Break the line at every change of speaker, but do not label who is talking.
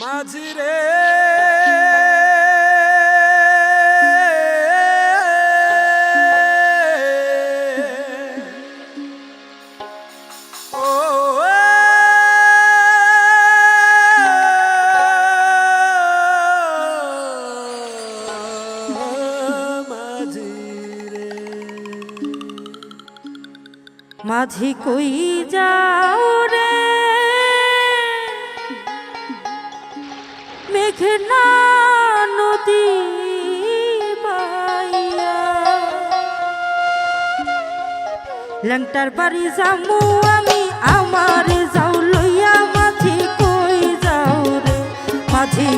মাঝি রে ও মাঝি
মাঝি কই যাও রে? লংটার নদী ল্যাংটার বাড়ি যামু আমি আমার যাও লইয়া মাঝি কই যাও রে? মাঝি